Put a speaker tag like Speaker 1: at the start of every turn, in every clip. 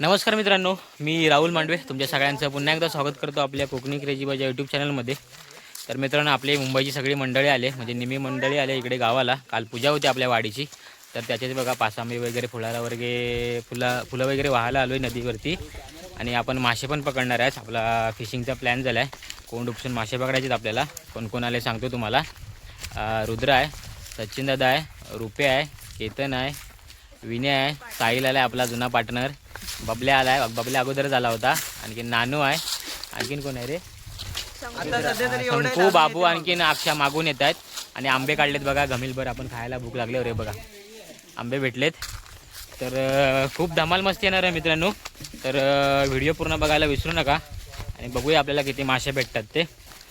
Speaker 1: नमस्कार मित्रांनो मी राहुल मांडवे. तुमच्या सगळ्यांचं पुन्हा एकदा स्वागत करतो आपल्या कोकणी क्रेजीबाजा यूट्यूब चॅनलमध्ये. तर मित्रांनो आपले मुंबईची सगळी मंडळी आले. म्हणजे निमी मंडळी आले इकडे गावाला. काल पूजा होती आपल्या वाडीची. तर त्याच्यात बघा पासांबे वगैरे फुलाला वगैरे फुला फुलं वगैरे वाहायला आलो आहे नदीवरती. आणि आपण मासे पण पकडणार आहेत. आपला फिशिंगचा प्लॅन झाला आहे कोंड उपसून मासे पकडायचे आहेत आपल्याला. कोण कोण आले सांगतो तुम्हाला. रुद्र आहे सचिन दादा आहे रुपे आहे केतन आहे विनय आहे साहिल आला आहे आपला जुना पार्टनर बबल्या आला आहे बबल्या अगोदरच आला होता. आणखीन नानू आहे. आणखीन कोण आहे रे? शंकू बाबू आणखीन अक्षा मागून येत आहेत. आणि आंबे काढलेत बघा गमिलभर आपण खायला भूक लागले रे बघा. आंबे भेटलेत. तर खूप धमाल मस्ती येणार आहे मित्रांनो. तर व्हिडिओ पूर्ण बघायला विसरू नका. आणि बघूया आपल्याला किती मासे भेटतात ते.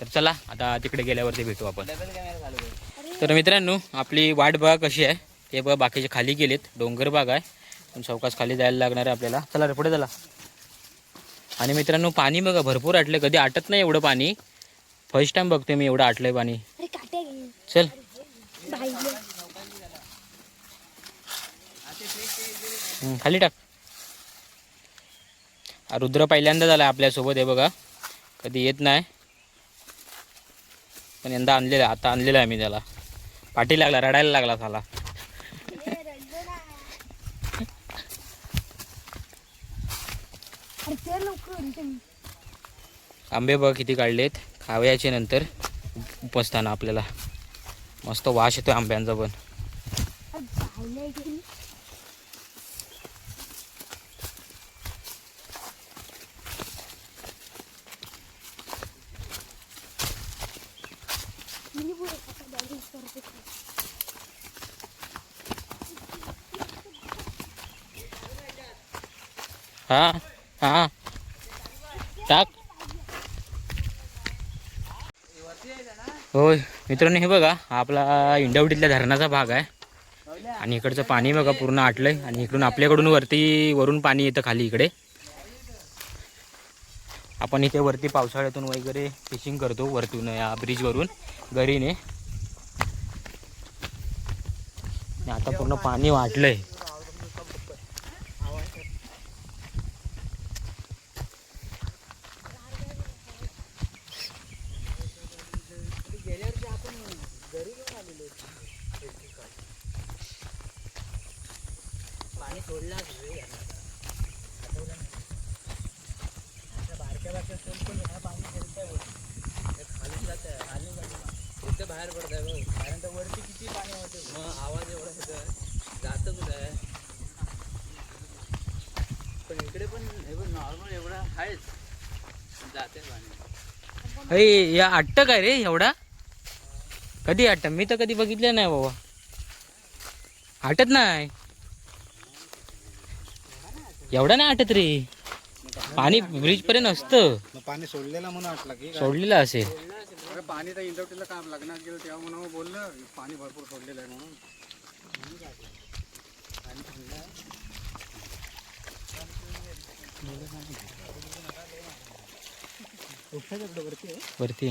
Speaker 1: तर चला आता तिकडे गेल्यावरती भेटू आपण. तर मित्रांनो आपली वाट बघा कशी आहे. ते बघा बाकीचे खाली गेलेत. डोंगर बाग आहे. पण चौकास खाली जायला लागणार आहे आपल्याला. चला रे पुढे चला. आणि मित्रांनो पाणी बघा भरपूर आटलं कधी आटत नाही एवढं पाणी. फर्स्ट टाइम बघतोय मी एवढं आटलंय पाणी. चल. खाली टाक. रुद्र पहिल्यांदा झाला आपल्यासोबत हे बघा. कधी येत नाही. पण यंदा आणलेला आता आणलेला आहे मी त्याला. पाठी लागला रडायला लागला झाला
Speaker 2: अरे ते लवकर इथे
Speaker 1: आंबे बघा किती काढलेत. खावयाचे नंतर उपसताना आपल्याला. मस्त वास येतो आंब्यांचा पण. हा? हा. टाक. होय मित्रांनो हे बघा आपला इंडवडीतल्या धरणाचा भाग आहे. आणि इकडचं पाणी बघा पूर्ण आटलंय. आणि इकडून आपल्याकडून वरती वरून पाणी येतं खाली इकडे. आपण इथे वरती पावसाळ्यातून वगैरे फिशिंग करतो वरतून या ब्रिजवरून गरीने. आता पूर्ण पाणी वाटलंय.
Speaker 3: बाहेर पडताय बघ कारण तर वरती किती पाणी होते मग आवाज एवढा येतं जातं कुठं आहे पण इकडे पण हे पण नॉर्मल एवढा आहेच जाते पाणी
Speaker 1: अरे या आट्ट काय रे एवढा? कधी आट्ट मी तर कधी बघितलं नाही बाबा. आटत नाही? एवढा नाही आटत रे. पाणी ब्रिज पर्यंत असतं.
Speaker 4: मग पाणी सोडलेलं म्हणून वाटलं की काय?
Speaker 1: सोडलेलं असेल
Speaker 4: अरे पाणी तर इंडवटीला काम लग्नात गेलं तेव्हा म्हणून बोललं. पाणी भरपूर सोडलेलं आहे म्हणून.
Speaker 1: वरती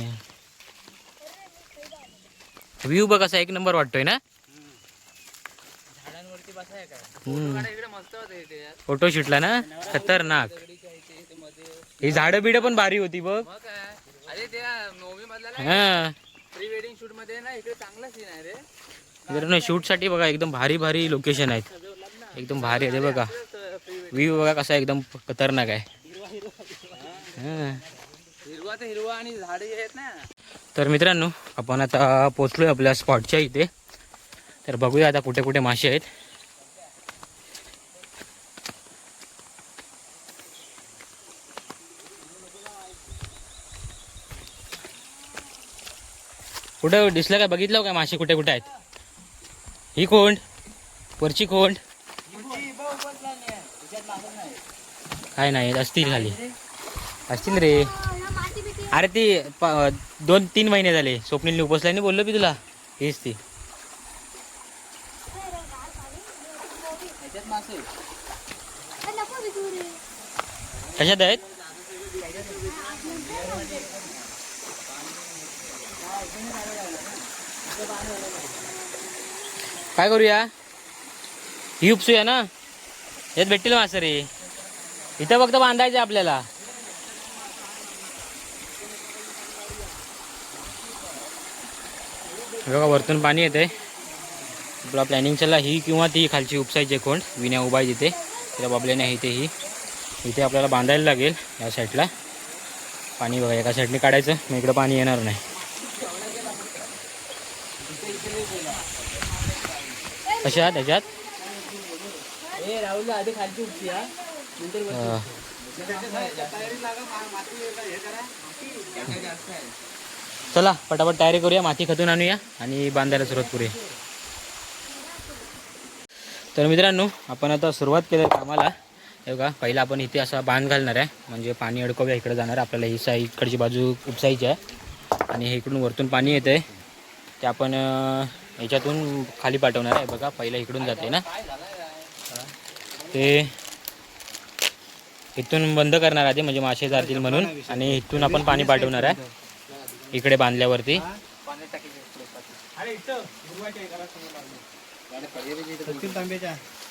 Speaker 1: व्ह्यू बघ असा एक नंबर वाटतोय ना
Speaker 3: झाडांवरती बसाय काय
Speaker 1: हम्म.
Speaker 3: इकडे मस्त होते इथे यार
Speaker 1: फोटो शूटला ना? खतरनाक. ही झाडं बिडं पण भारी होती बघ. हा.
Speaker 3: प्री वेडिंग शूटमध्ये ना इकडे चांगला सीन आहे रे
Speaker 1: मित्रांनो शूटसाठी बघा एकदम भारी भारी लोकेशन आहेत. एकदम भारी आहे ते बघा. व्ह्यू बघा कसा एकदम खतरनाक आहे.
Speaker 3: हिरवा तर हिरवा आणि झाडे आहेत ना
Speaker 1: तर मित्रांनो आपण आता पोचलोय आपल्या स्पॉटच्या इथे. तर बघूया आता कुठे कुठे मासे आहेत. कुठं दिसलं का? बघितलं का मासे कुठे कुठे आहेत? ही कोंड वरची कोंड काय नाही असतील खाली. असतील रे. अरे ती प- दोन तीन महिने झाले. स्वप्नीलने उपसल्याने बोललो मी तुला. हेच ती. कशात आहेत? काय करूया? ही उपसूया ना? यात भेटतील मासं रे इथं फक्त बांधायचं आपल्याला. बघा वरतून पाणी येते आपला प्लॅनिंग चालला ही किंवा ती खालची उपसायची कोण विण्या उभा आहे तिथे. तिला बाबल्याने आहे इथे ही. इथे आपल्याला बांधायला लागेल या साईडला पाणी बघा एका साईडने काढायचं. मग इकडं पाणी येणार नाही. कशा त्याच्यात चला पटापट तयारी करूया माती खतून आणूया आणि बांधायला सुरुवात करूया. तर मित्रांनो आपण आता सुरुवात केली कामाला. हे बघा पहिला आपण इथे असा बांध घालणार आहे. म्हणजे पाणी अडकवूया इकडे जाणार. आपल्याला ही साई इकडची बाजू उपसायची आहे. आणि हे इकडून वरतून पाणी येतं आहे ते आपण याच्यातून खाली पाठवणार आहे. बघा पहिला इकडून जाते ना. ते इथून बंद करणार आधी म्हणजे मासे जातील म्हणून. आणि इथून आपण पाणी पाठवणार आहे. इकडे बांधल्यावरती.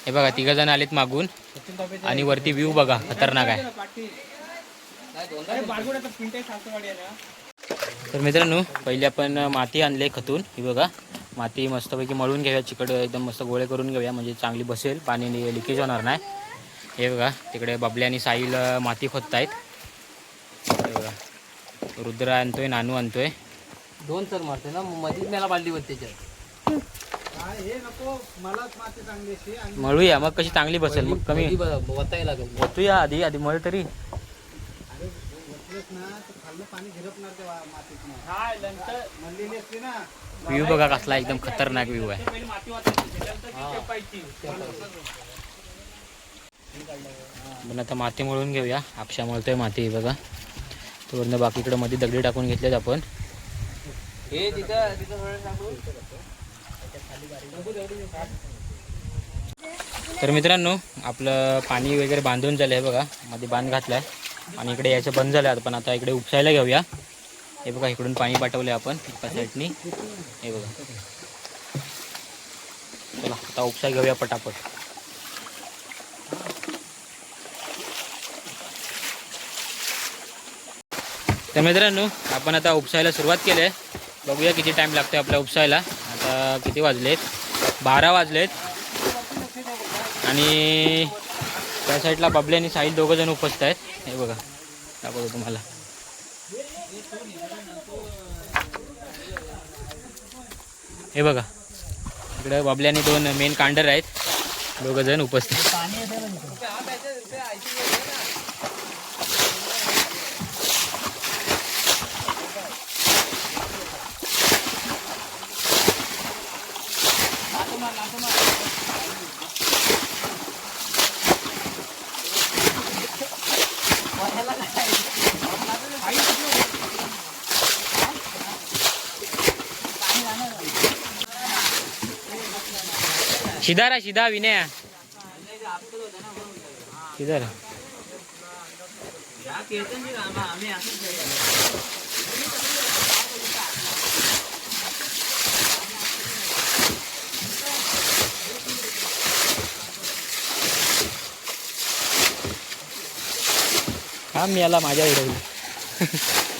Speaker 1: हे बघा तिघ जण आलेत मागून. आणि वरती व्ह्यू बघा खतरनाक आहे. तर मित्रांनो पहिले आपण माती आणले खतून. ही बघा. माती मस्तपैकी मळून घेऊया चिकट एकदम मस्त गोळे करून घेऊया म्हणजे चांगली बसेल पाणी लिकेज होणार नाही. हे बघा तिकडे बबल्या आणि साईल माती खोदतायत. हे बघा रुद्र आणतोय नानू आणतोय.
Speaker 3: दोन चर मारते ना मग मधीच मला बालदी होत त्याच्यात.
Speaker 4: हे
Speaker 1: मळूया मग कशी चांगली बसेल मग कमी.
Speaker 3: वतायला लागेल.
Speaker 1: आधी आधी मळ तरी.
Speaker 4: बसलेस ना तर खाल्लं पाणी झिरपणार ते वा- मातीतनं म्हणलेली असते ना.
Speaker 1: व्ह्यू बघा कसला एकदम खतरनाक व्ह्यू आहे. पण आता माती मळून घेऊया. आपशा मळतोय माती बघा. तोवरनं बाकीकडे मध्ये दगडी टाकून घेतलेत आपण.
Speaker 3: हे तिथं तिथं
Speaker 1: तर मित्रांनो आपलं पाणी वगैरे बांधून झालं आहे बघा. मध्ये बांध घातलाय. आणि इकडे यायचं बंद झालं आहेत पण आता इकडे उपसायला घेऊया. हे बघा इकडून पाणी पाठवले आपण एका साईडनी. हे बघा. चला आता उपसाय घेऊया पटापट. तर मित्रांनो आपण आता उपसायला सुरुवात केली आहे. बघूया किती टाईम लागतो आपल्या उपसायला. आता किती वाजलेत? बारा वाजलेत. आणि त्या साईडला बबले आणि साहिल दोघं जण उपस्थित आहेत. हे बघा दाखवतो तुम्हाला. हे बघा इकडं बाबल्याने दोन मेन कांडर आहेत. दोघं जण उपस्थित. शिधारा शिधा विनया शिधारा हा मी याला माझ्या उडवली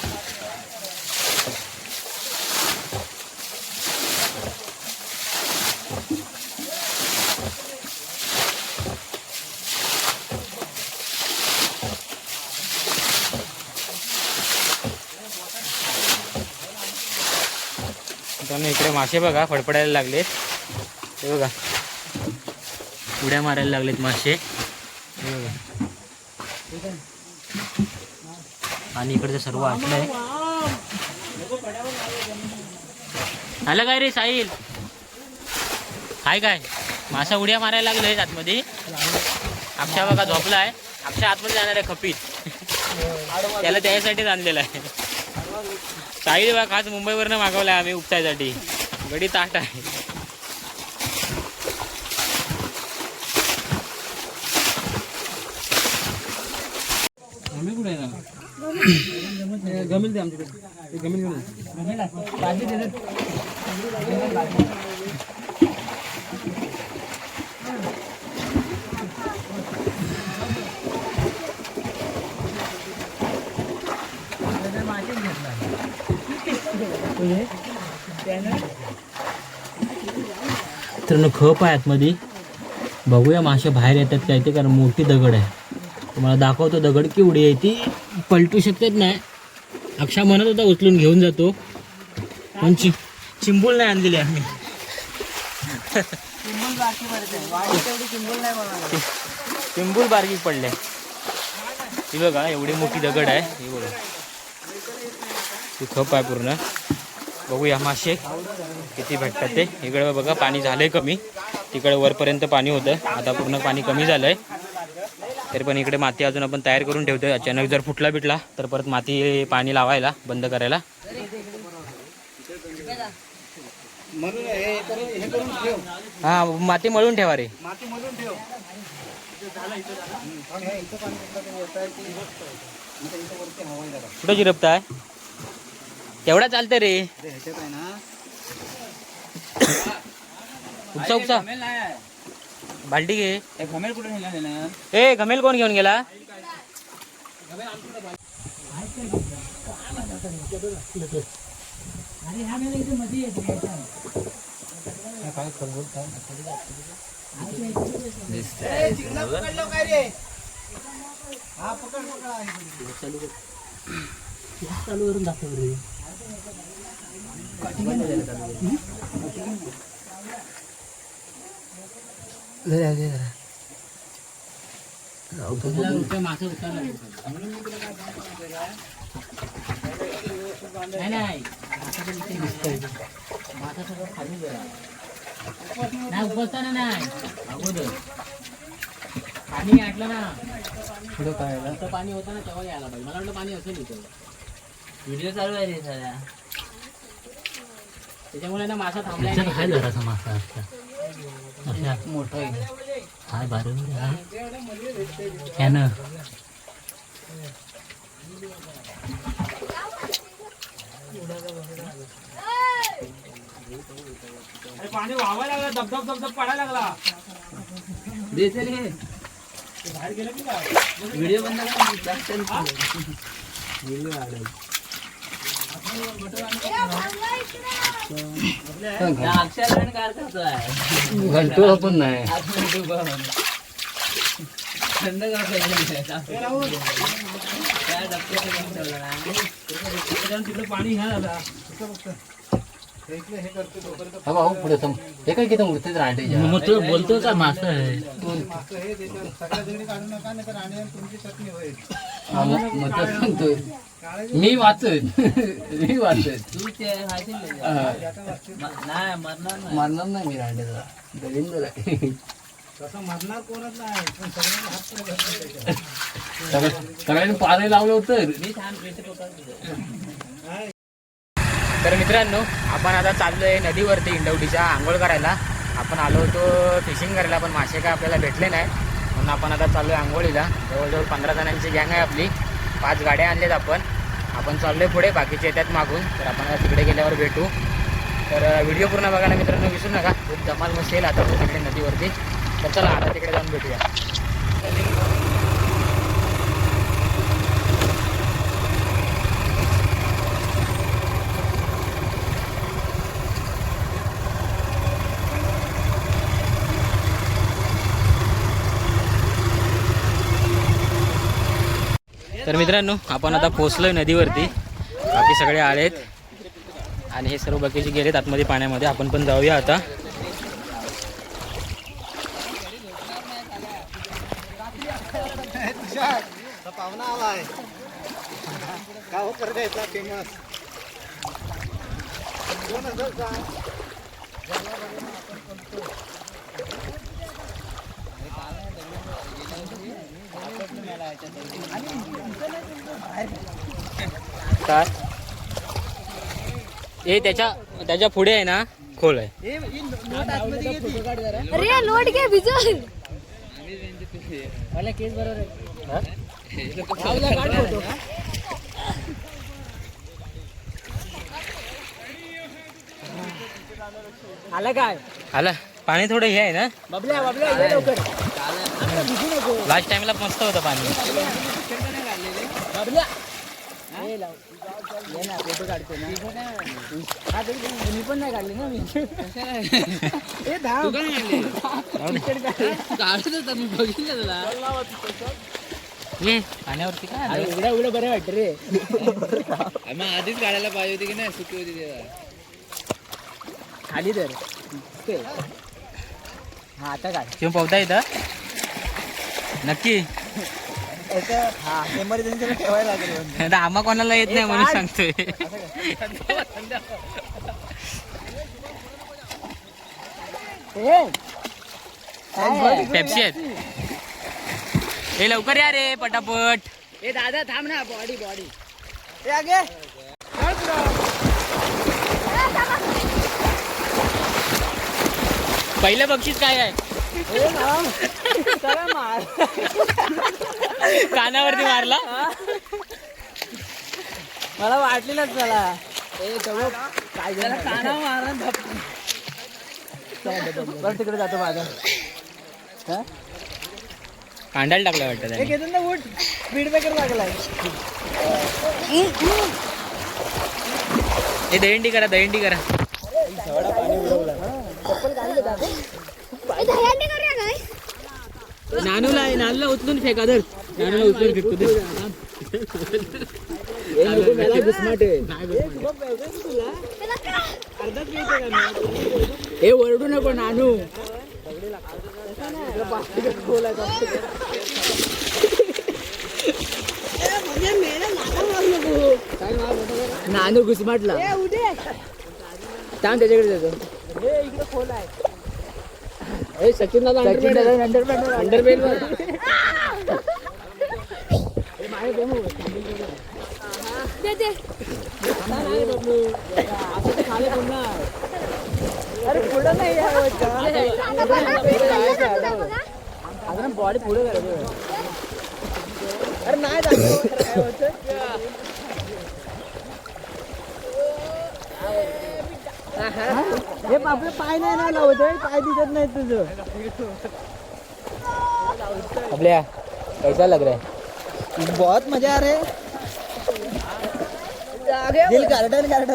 Speaker 1: मित्रांनो इकडे मासे बघा फडफडायला लागलेत. हे बघा. उड्या मारायला लागलेत मासे. हे बघा. आणि इकडचं सर्व आटलंय. आलं काय रे साहिल? हाय काय? मासा उड्या मारायला लागले आतमध्ये. अक्षा बघा झोपला आहे अक्षा आतमध्ये जाणार आहे खपीत. त्याला त्याच्यासाठीच आणलेला आहे. साहिल बघा खास मुंबईवरनं मागवलाय आम्ही उपचायसाठी बडी ताट आहे.
Speaker 3: गमेल ते आमच्याकडे. गमेल घेऊन
Speaker 1: तर खप आहे आतमध्ये. बघूया मासे बाहेर येतात काय ते कारण मोठी दगड आहे. तुम्हाला दाखवतो दगड केवढी आहे ती. पलटू शकतात नाही. अक्षा म्हणत होता उचलून घेऊन जातो. पण चि चिंबूल नाही आणलेली आम्ही.
Speaker 3: चिंबूल चिंबूल
Speaker 1: बारकी पडले. ही बघा एवढी मोठी दगड आहे. ही बघा. ती खप आहे पूर्ण. बघूया मासे किती भेटतात ते. इकडे बघा पाणी झालंय कमी. तिकडे वरपर्यंत पाणी होतं. आता पूर्ण पाणी कमी झालंय. तरी पण इकडे माती अजून आपण तयार करून ठेवतोय. अचानक जर फुटला बिटला तर परत माती पाणी लावायला बंद करायला.
Speaker 4: हे
Speaker 1: माती मळून ठेवा रे.
Speaker 4: म्हणजे
Speaker 1: कुठं जिरपताय? तेवढा चालतं रे.
Speaker 4: ह्याच्यात आहे ना.
Speaker 1: उपसा उपसा घे.
Speaker 3: घमेल कुठे
Speaker 1: ए घमेल कोण घेऊन गेला?
Speaker 4: पकडलं काय रे. हा पकड पकड आहे
Speaker 1: नाही नाही माथा सगळं खाली जरा नाही उपसताना नाही अगोदर पाणी आटलं ना
Speaker 3: पुढे काय
Speaker 1: जास्त पाणी होतं ना तेव्हा यायला पाहिजे मला वाटलं पाणी असेल इथं
Speaker 3: व्हिडिओ चालू आहे रे
Speaker 1: त्याच्यामुळे ना मासा थांबला हाय जरासा मासा
Speaker 3: मोठं आहे.
Speaker 1: हाय बरोबर आहे त्यानं
Speaker 4: पाणी व्हावं लागलं धबधब धबधब पडायला लागला.
Speaker 3: दे चल हे व्हिडिओ बंद व्हिडिओ करतोय
Speaker 1: घंटो पण नाही.
Speaker 3: थंड काय डबक्यात
Speaker 4: पाणी ह्या झाला हे हे
Speaker 1: भाऊ पुढे हे काय किती मूर्ती राहते बोलतो का मासा आहे?
Speaker 4: हे तर
Speaker 1: मी वाचत मी वाचत
Speaker 3: तू ते माहिती नाही नाही मरणार नाही
Speaker 1: मारणार नाही मी रांडेचा दलिंदर आहे.
Speaker 4: तसं मरणार कोणच नाही पण सगळ्यांना
Speaker 1: पाणी लावलं होतं.
Speaker 3: मी छान पेटे पकडतो
Speaker 1: तर मित्रांनो आपण आता चाललोय नदीवरती इंडवडीच्या आंघोळ करायला. आपण आलो होतो फिशिंग करायला पण मासे काय आपल्याला भेटले नाही. म्हणून आपण आता चाललोय आंघोळीला. जवळजवळ पंधरा जणांची गँग आहे आपली. पाच गाड्या आणल्यात आपण. आपण चाललोय पुढे बाकीचे येतात मागून. तर आपण आता तिकडे गेल्यावर भेटू. तर व्हिडिओ पूर्ण बघायला मित्रांनो विसरू नका. खूप धमाल येईल आता तिकडे नदीवरती. तर चला आता तिकडे जाऊन भेटूया. तर मित्रांनो आपण आता पोचलोय नदीवरती. बाकी सगळे आलेत. आणि हे सर्व बाकीचे गेलेत आतमध्ये पाण्यामध्ये. आपण पण जाऊया आता.
Speaker 4: पाहुणा आलाय फेमस. कोण
Speaker 1: काय? ए त्याच्या त्याच्या पुढे आहे ना खोल आहे.
Speaker 2: अरे लोट घे भिजून.
Speaker 1: केस बरोबर आहे.
Speaker 3: आला काय?
Speaker 1: आला. पाणी थोडं हे आहे ना?
Speaker 3: बबल्या बबल्या लवकर.
Speaker 1: लास्ट टाइमला मस्त होतं पाणी
Speaker 3: फोटो काढतो ना मी पण नाही काढली ना मी काढत होता मी बघितलं तुला
Speaker 1: ये पाण्यावरती काय आलं?
Speaker 3: एवढं एवढं बरं वाटत रे मग आधीच काढायला पाहिजे होती की नाही सुकी होती तेव्हा खाली तर ते. हा आता काढ
Speaker 1: शिव पोहता येतं नक्की.
Speaker 3: हा
Speaker 1: आम्हा कोणाला येत नाही म्हणून सांगतोय. पेप्सी आहेत. हे लवकर या रे पटापट.
Speaker 3: ए दादा थांब ना बॉडी बॉडी
Speaker 1: पहिलं बक्षीस काय आहे? कानावरती मारला.
Speaker 3: मला वाटलेलंच मला ए तेवढं काय झालं? काना मारा बरं तिकडे जातो माझा. हा?
Speaker 1: कांडायला टाकला वाटतं त्याने.
Speaker 3: घेतो ना उठ. स्पीड ब्रेकर लागलाय.
Speaker 1: हे दहींडी करा दहींडी करा.
Speaker 2: करूया काय
Speaker 1: नानूला आहे नानूला उचलून फेका धर नानूला उचलून फेकतो धर.
Speaker 3: आहे? ए ओरडू नको नानू. नानू घुसमाटला थांब त्याच्याकडे जातो. ए सचिन दादा अंडरबेल अरे पुढं नाही बॉडी पुढे अरे नाही होतं हे आपलं पाय नाही ना लावत आहे, पाय दिसत नाही तुझं.
Speaker 1: आपल्या कैसा लग रहा है.
Speaker 3: बहुत मजा आ रहा है. दिल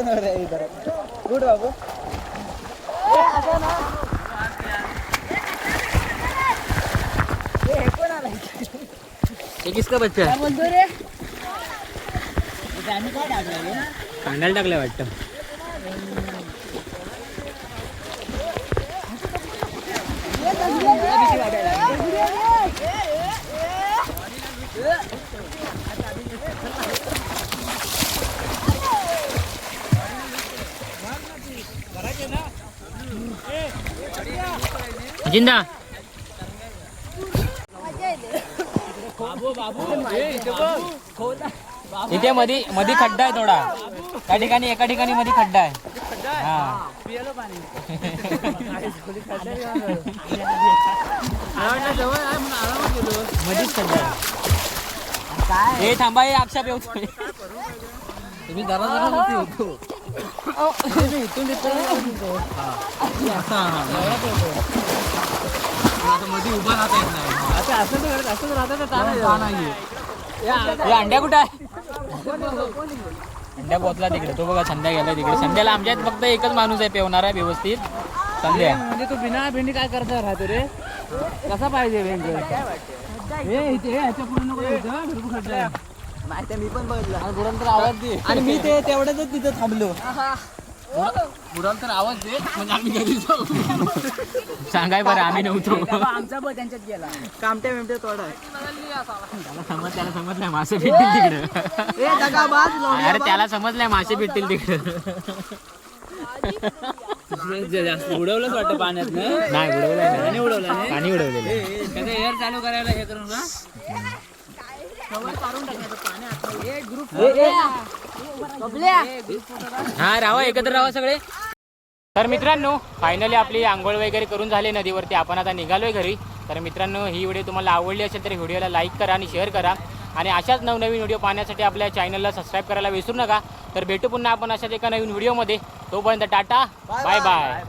Speaker 3: हो रहा है इधर. गुड बाबू.
Speaker 1: ये किसका बच्चा है?
Speaker 3: बोलतो रे?
Speaker 1: टाकलं वाटतं. जिंदा इथे मधी मधी खड्डा आहे थोडा. त्या ठिकाणी एका ठिकाणी मधी खड्डा आहे. हा. मधीच खड्डा आहे. हे थांबा हे अक्षा पेवतोय
Speaker 3: तुम्ही जरा जरा होतो इथून
Speaker 1: मध्ये उभा राहता येत नाही.
Speaker 3: आता असं तर असंच राहतं तर
Speaker 1: हे अंड्या कुठं आहे? अंड्या पोचला तिकडे. तो बघा संध्या गेला तिकडे. संध्याला आमच्यात फक्त एकच माणूस आहे पेवणार आहे व्यवस्थित. संध्या.
Speaker 3: म्हणजे तू बिना भेंडी काय करता राहतो रे? कसा पाहिजे भेंड? हे इथे ह्याच्या पुढे नको जायचं, भरपूर खड्डा आहे. माहिती मी पण बघितलं. आवाज दे. आणि मी ते तेवढ्याच तिथं थांबलो. बुडाल तर आवाज दे म्हणजे आम्ही घरी जाऊ.
Speaker 1: सांगाय बरं आम्ही नव्हतो.
Speaker 3: आमचा पण त्यांच्यात गेला. कामट्या बिमट्या तोडा.
Speaker 1: त्याला समज त्याला समजलंय मासे भेटतील तिकडे. अरे त्याला समजलंय मासे भेटतील तिकडे.
Speaker 3: जास्त उडवलंच वाटतं पाण्यात
Speaker 1: नाही?
Speaker 3: उडवलं
Speaker 1: पाणी उडवलेलं आहे.
Speaker 3: एअर चालू करायला हे करून ना
Speaker 1: हा राहा एकत्र राहा सगळे. तर मित्रांनो फायनली आपली आंघोळ वगैरे करून झाले नदीवरती. आपण आता निघालोय घरी. तर मित्रांनो ही व्हिडिओ तुम्हाला आवडली असेल तर व्हिडिओला लाईक करा आणि शेअर करा. आणि अशाच नवनवीन व्हिडिओ पाहण्यासाठी आपल्या चॅनलला सबस्क्राईब करायला विसरू नका. तर भेटू पुन्हा आपण अशाच एका नवीन व्हिडिओमध्ये तोपर्यंत टाटा. Bye bye